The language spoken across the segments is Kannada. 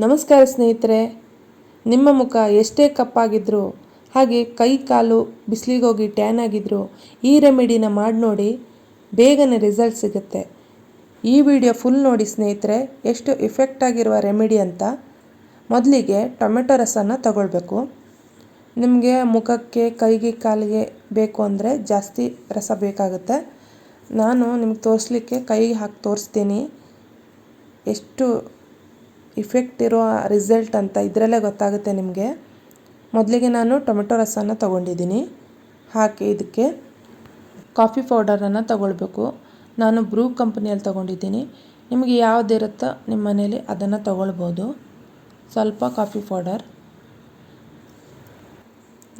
ನಮಸ್ಕಾರ ಸ್ನೇಹಿತರೆ. ನಿಮ್ಮ ಮುಖ ಎಷ್ಟೇ ಕಪ್ಪಾಗಿದ್ದರೂ ಹಾಗೆ ಕೈ ಕಾಲು ಬಿಸಿಲಿಗೋಗಿ ಟ್ಯಾನ್ ಆಗಿದ್ರು, ಈ ರೆಮಿಡಿನ ಮಾಡಿ ನೋಡಿ ಬೇಗನೆ ರಿಸಲ್ಟ್ ಸಿಗುತ್ತೆ. ಈ ವಿಡಿಯೋ ಫುಲ್ ನೋಡಿ ಸ್ನೇಹಿತರೆ, ಎಷ್ಟು ಇಫೆಕ್ಟ್ ಆಗಿರುವ ರೆಮಿಡಿ ಅಂತ ಮೊದಲಿಗೆ ಟೊಮೆಟೊ ರಸನ ತಗೊಳ್ಬೇಕು. ನಿಮಗೆ ಮುಖಕ್ಕೆ, ಕೈಗೆ, ಕಾಲಿಗೆ ಬೇಕು ಅಂದರೆ ಜಾಸ್ತಿ ರಸ ಬೇಕಾಗುತ್ತೆ. ನಾನು ನಿಮ್ಗೆ ತೋರಿಸ್ಲಿಕ್ಕೆ ಕೈಗೆ ಹಾಕಿ ತೋರಿಸ್ತೀನಿ. ಎಷ್ಟು ಇಫೆಕ್ಟ್ ಇರೋ ರಿಸಲ್ಟ್ ಅಂತ ಇದರಲ್ಲೇ ಗೊತ್ತಾಗುತ್ತೆ ನಿಮಗೆ. ಮೊದಲಿಗೆ ನಾನು ಟೊಮೆಟೊ ರಸನ ತೊಗೊಂಡಿದ್ದೀನಿ. ಹಾಕಿ ಇದಕ್ಕೆ ಕಾಫಿ ಪೌಡರನ್ನು ತಗೊಳ್ಬೇಕು. ನಾನು ಬ್ರೂ ಕಂಪ್ನಿಯಲ್ಲಿ ತೊಗೊಂಡಿದ್ದೀನಿ. ನಿಮಗೆ ಯಾವುದಿರುತ್ತೋ ನಿಮ್ಮ ಮನೇಲಿ ಅದನ್ನು ತಗೊಳ್ಬೋದು. ಸ್ವಲ್ಪ ಕಾಫಿ ಪೌಡರ್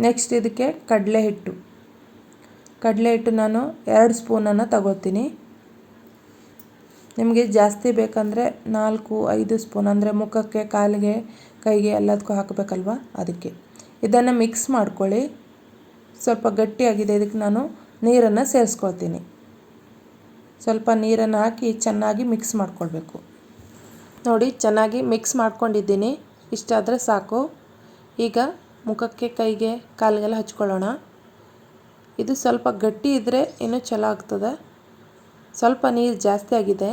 ನೆಕ್ಸ್ಟ್ ಇದಕ್ಕೆ ಕಡಲೆ ಹಿಟ್ಟು. ಕಡಲೆ ಹಿಟ್ಟು ನಾನು ಎರಡು ಸ್ಪೂನನ್ನು ತಗೊಳ್ತೀನಿ. ನಿಮಗೆ ಜಾಸ್ತಿ ಬೇಕಂದರೆ ನಾಲ್ಕು, ಐದು ಸ್ಪೂನ್, ಅಂದರೆ ಮುಖಕ್ಕೆ, ಕಾಲಿಗೆ, ಕೈಗೆ ಎಲ್ಲದಕ್ಕೂ ಹಾಕಬೇಕಲ್ವ? ಅದಕ್ಕೆ. ಇದನ್ನು ಮಿಕ್ಸ್ ಮಾಡ್ಕೊಳ್ಳಿ. ಸ್ವಲ್ಪ ಗಟ್ಟಿಯಾಗಿದೆ, ಇದಕ್ಕೆ ನಾನು ನೀರನ್ನು ಸೇರಿಸ್ಕೊಳ್ತೀನಿ. ಸ್ವಲ್ಪ ನೀರನ್ನು ಹಾಕಿ ಚೆನ್ನಾಗಿ ಮಿಕ್ಸ್ ಮಾಡ್ಕೊಳ್ಬೇಕು. ನೋಡಿ, ಚೆನ್ನಾಗಿ ಮಿಕ್ಸ್ ಮಾಡ್ಕೊಂಡಿದ್ದೀನಿ. ಇಷ್ಟಾದರೆ ಸಾಕು. ಈಗ ಮುಖಕ್ಕೆ, ಕೈಗೆ, ಕಾಲಿಗೆಲ್ಲ ಹಚ್ಕೊಳ್ಳೋಣ. ಇದು ಸ್ವಲ್ಪ ಗಟ್ಟಿ ಇದ್ದರೆ ಇನ್ನೂ ಚಲೋ ಆಗ್ತದೆ. ಸ್ವಲ್ಪ ನೀರು ಜಾಸ್ತಿ ಆಗಿದೆ,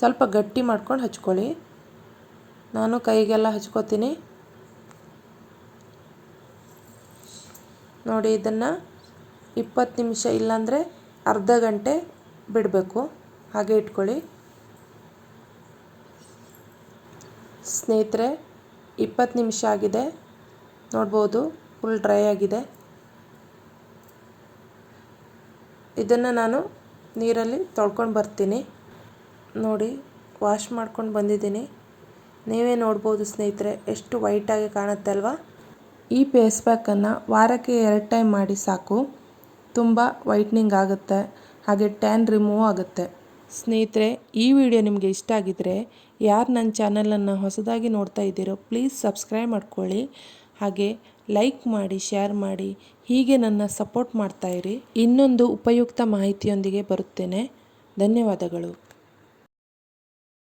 ಸ್ವಲ್ಪ ಗಟ್ಟಿ ಮಾಡ್ಕೊಂಡು ಹಚ್ಕೊಳ್ಳಿ. ನಾನು ಕೈಗೆಲ್ಲ ಹಚ್ಕೋತೀನಿ. ನೋಡಿ, ಇದನ್ನು ಇಪ್ಪತ್ತು ನಿಮಿಷ ಇಲ್ಲಾಂದರೆ ಅರ್ಧ ಗಂಟೆ ಬಿಡಬೇಕು. ಹಾಗೆ ಇಟ್ಕೊಳ್ಳಿ. ಸ್ನೇಹಿತರೆ, ಇಪ್ಪತ್ತು ನಿಮಿಷ ಆಗಿದೆ. ನೋಡ್ಬೋದು ಫುಲ್ ಡ್ರೈ ಆಗಿದೆ. ಇದನ್ನು ನಾನು ನೀರಲ್ಲಿ ತೊಳ್ಕೊಂಡು ಬರ್ತೀನಿ. ನೋಡಿ, ವಾಶ್ ಮಾಡ್ಕೊಂಡು ಬಂದಿದ್ದೀನಿ. ನೀವೇ ನೋಡ್ಬೋದು ಸ್ನೇಹಿತರೆ, ಎಷ್ಟು ವೈಟಾಗಿ ಕಾಣುತ್ತೆ ಅಲ್ವಾ? ಈ ಫೇಸ್ ಪ್ಯಾಕನ್ನು ವಾರಕ್ಕೆ ಎರಡು ಟೈಮ್ ಮಾಡಿ ಸಾಕು. ತುಂಬ ವೈಟ್ನಿಂಗ್ ಆಗುತ್ತೆ, ಹಾಗೆ ಟ್ಯಾನ್ ರಿಮೂವ್ ಆಗುತ್ತೆ. ಸ್ನೇಹಿತರೆ, ಈ ವಿಡಿಯೋ ನಿಮಗೆ ಇಷ್ಟ ಆಗಿದ್ದರೆ ಯಾರು ನನ್ನ ಚಾನಲನ್ನು ಹೊಸದಾಗಿ ನೋಡ್ತಾ ಇದ್ದೀರೋ, ಪ್ಲೀಸ್ ಸಬ್ಸ್ಕ್ರೈಬ್ ಮಾಡ್ಕೊಳ್ಳಿ. ಹಾಗೆ ಲೈಕ್ ಮಾಡಿ ಶೇರ್ ಮಾಡಿ ಹೀಗೆ ನನ್ನ ಸಪೋರ್ಟ್ ಮಾಡ್ತಾಯಿರಿ ಇನ್ನೊಂದು ಉಪಯುಕ್ತ ಮಾಹಿತಿಯೊಂದಿಗೆ ಬರುತ್ತೇನೆ. ಧನ್ಯವಾದಗಳು.